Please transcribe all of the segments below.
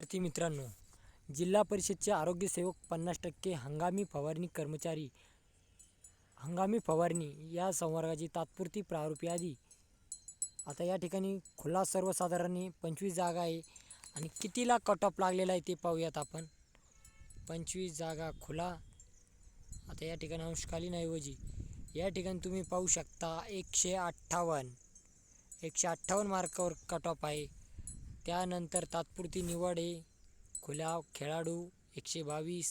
विद्यार्थी मित्रांनो जिल्हा परिषदचे आरोग्य सेवक पन्नास टक्के हंगामी फवारणी कर्मचारी हंगामी फवारणी या संवर्गाची तात्पुरती प्रारूप यादी. आता या ठिकाणी खुला सर्वसाधारण पंचवीस जागा आहे आणि कितीला कट ऑफ लागलेला आहे ते पाहूयात आपण. पंचवीस जागा खुला. आता या ठिकाणी अंशकालीन ऐवजी या ठिकाणी तुम्ही पाहू शकता एकशे अठ्ठावन्न. एकशे अठ्ठावन्न मार्कावर कट ऑफ आहे. त्यानंतर तात्पुरती निवड आहे खुल्या खेळाडू एकशे बावीस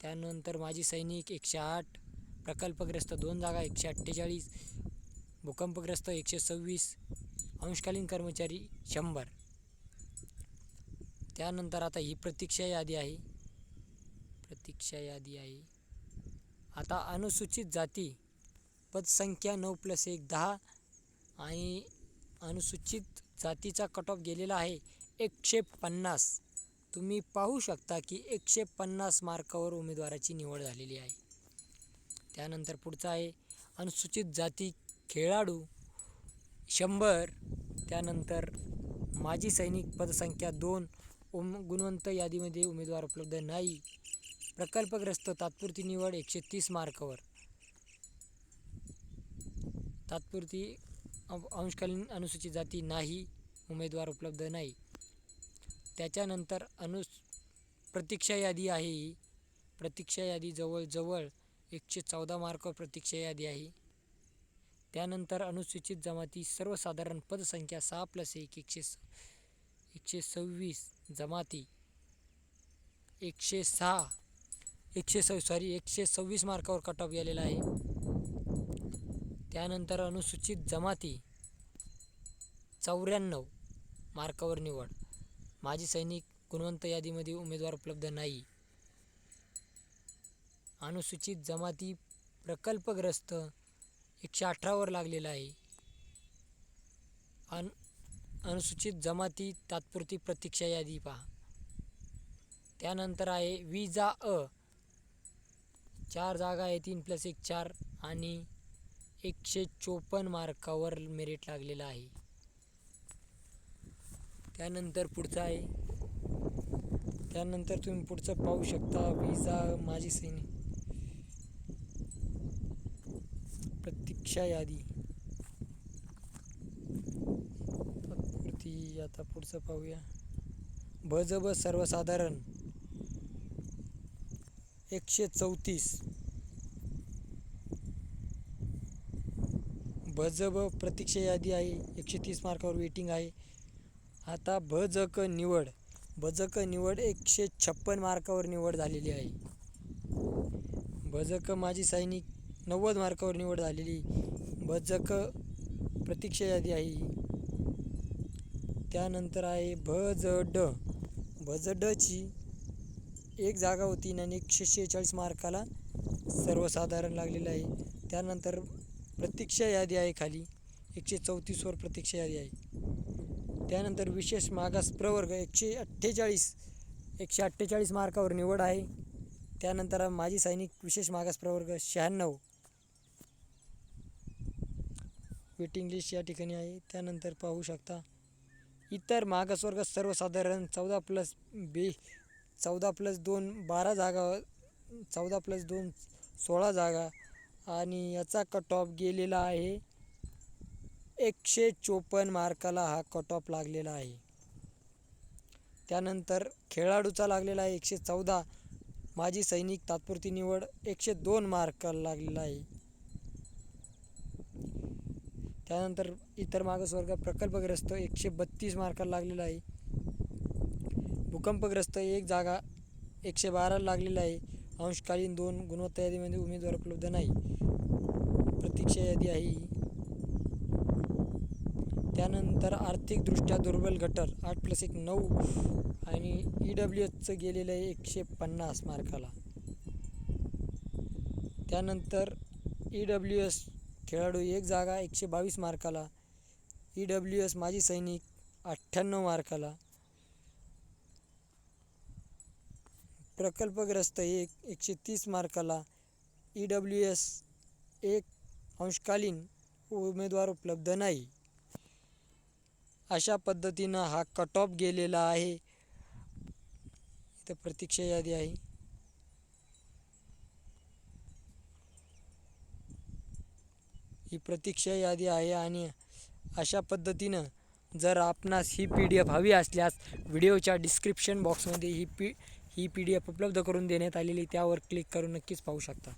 त्यानंतर माजी सैनिक एकशे आठ प्रकल्पग्रस्त दोन जागा एकशे अठ्ठेचाळीस भूकंपग्रस्त एकशे सव्वीस अंशकालीन कर्मचारी शंभर. त्यानंतर आता ही प्रतीक्षा यादी आहे. प्रतीक्षा यादी आहे. आता अनुसूचित जाती पदसंख्या नऊ प्लस एक दहा आणि अनुसूचित जातीचा कट ऑफ गेलेला आहे. एकशे पन्नास. तुम्ही पाहू शकता की एकशे पन्नास मार्कावर उमेदवाराची निवड झालेली आहे. त्यानंतर पुढचा आहे अनुसूचित जाती खेळाडू. शंभर. त्यानंतर माजी सैनिक पदसंख्या दोन. उम गुणवंत यादीमध्ये उमेदवार उपलब्ध नाही. प्रकल्पग्रस्त तात्पुरती निवड एकशे तीस मार्कावर. तात्पुरती अंशकालीन अनुसूचित जाती नाही उमेदवार उपलब्ध नाही. त्याच्यानंतर अनु प्रतीक्षा यादी आहे ही. प्रतीक्षा यादी जवळजवळ एकशे चौदा मार्क प्रतीक्षा यादी आहे. त्यानंतर अनुसूचित जमाती सर्वसाधारण पदसंख्या सहा प्लस एक एकशे स एकशे सव्वीस जमाती एकशे सहा एकशे सव सॉरी एकशे सव्वीस मार्कावर कट ऑफ गेलेला आहे. त्यानंतर अनुसूचित जमाती चौऱ्याण्णव मार्कावर निवड. माजी सैनिक गुणवंत यादीमध्ये उमेदवार उपलब्ध नाही. अनुसूचित जमाती प्रकल्पग्रस्त एकशे अठरावर लागलेला आहे. अन अनुसूचित जमाती तात्पुरती प्रतीक्षा यादी पहा. त्यानंतर आहे विजा अ. चार जागा आहे तीन प्लस एक चार आणि एकशे चोपन्न मार्कावर मेरिट लागलेलं आहे. त्यानंतर पुढचं आहे. त्यानंतर तुम्ही पुढचं पाहू शकता विजा माजी सैनिक प्रतीक्षा यादी. तात्पुरती आता पुढचं पाहूया. भजब सर्वसाधारण. एकशे चौतीस. भजब प्रतीक्षा यादी आहे एकशे तीस मार्कावर वेटिंग आहे. आता भजक निवड भजक निवड एकशे छप्पन मार्कावर निवड झालेली आहे. भजक माजी सैनिक नव्वद मार्कावर निवड झालेली भजक प्रतीक्षा यादी आहे. त्यानंतर आहे भज ड भज डची एक जागा होती आणि एकशे शेहेचाळीस मार्काला सर्वसाधारण लागलेलं आहे. त्यानंतर प्रतीक्षा यादी आहे खाली. एकशे चौतीसवर प्रतीक्षा यादी आहे. त्यानंतर विशेष मागास प्रवर्ग एकशे अठ्ठेचाळीस एकशे अठ्ठेचाळीस मार्कावर निवड आहे. त्यानंतर माजी सैनिक विशेष मागास प्रवर्ग शहाण्णव. वेटिंग लिस्ट या ठिकाणी आहे. त्यानंतर पाहू शकता इतर मागासवर्ग सर्वसाधारण चौदा प्लस बे चौदा प्लस दोन बारा जागा चौदा प्लस दोन सोळा जागा आणि याचा कट ऑफ गेलेला आहे. एकशे चोपन्न मार्काला हा कट ऑफ लागलेला आहे. त्यानंतर खेळाडूचा लागलेला आहे एकशे चौदा. माजी सैनिक तात्पुरती निवड एकशे दोन मार्काला लागलेला आहे. त्यानंतर इतर मागासवर्ग प्रकल्पग्रस्त एकशे बत्तीस मार्काला लागलेला आहे. भूकंपग्रस्त एक जागा एकशे बाराला लागलेला आहे. अंशकालीन दोन गुणवत्ता यादीमध्ये उमेदवार उपलब्ध नाही. प्रतीक्षा यादी आहे त्यानंतर आर्थिकदृष्ट्या दुर्बल गटर आठ प्लस एक नऊ आणि ई डब्ल्यू एसचं गेलेलं आहे एकशे पन्नास मार्काला. त्यानंतर ई डब्ल्यू एस खेळाडू एक जागा एकशे बावीस मार्काला. ई डब्ल्यू एस माजी सैनिक अठ्ठ्याण्णव मार्काला. प्रकल्पग्रस्त एक एकशे तीस मार्काला ई डब्ल्यू एस एक अंशकालीन उमेदवार उपलब्ध नाही. अशा पद्धतीनं हा कट ऑफ गेलेला आहे. इथं प्रतीक्षा यादी आहे. ही प्रतीक्षा यादी आहे आणि अशा पद्धतीनं जर आपणास ही पी डी एफ हवी असल्यास व्हिडिओच्या डिस्क्रिप्शन बॉक्समध्ये ही पी ही पी डी एफ उपलब्ध करून देण्यात आलेली त्यावर क्लिक करून नक्कीच पाहू शकता.